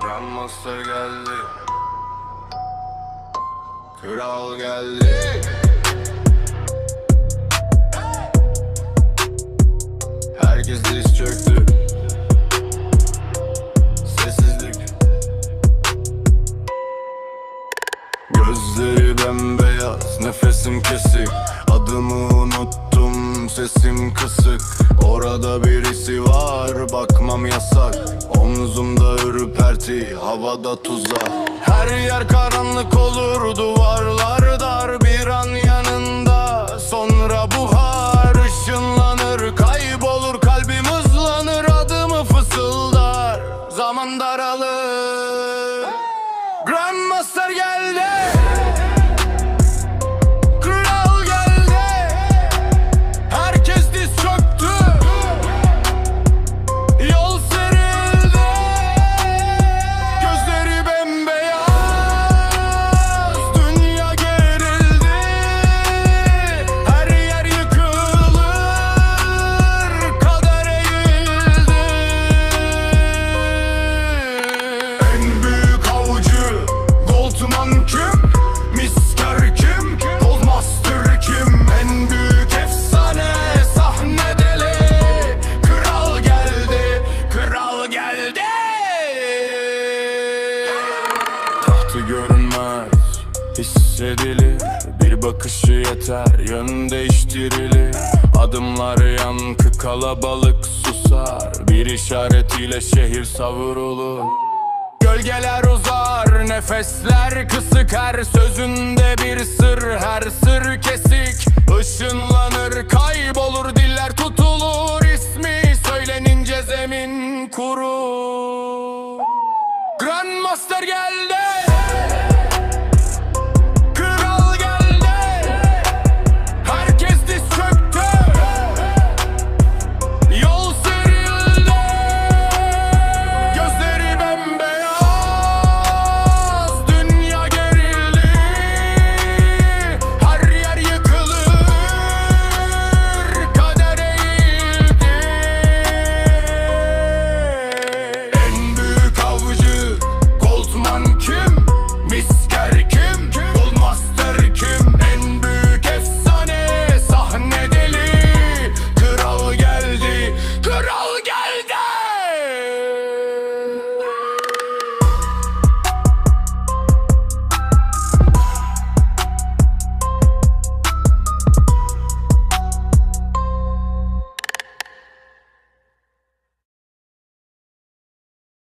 Grandmaster geldi. Kral geldi. Herkes diz çöktü. Sessizlik. Gözleri bembeyaz Nefesim kesik. Adımı unuttum Sesim kısık. Orada birisi var ürperti Havada tuzak Her yer karanlık olur Duvarlar dar Bir an yanında. Sonra buhar ışınlanır Kaybolur kalbim hızlanır Adımı fısıldar. Zaman daralır. Grandmaster geldi Baktı görünmez Hissedilir. Bir bakışı yeter Yön değiştirilir. Adımlar yankı kalabalık susar. Bir işaretiyle şehir savrulur. Gölgeler uzar, nefesler kısık. Her sözünde bir sır, her sır kesik. Işınlanır, kaybolur, diller tutulur. İsmi söylenince zemin kuru Grandmaster geldi.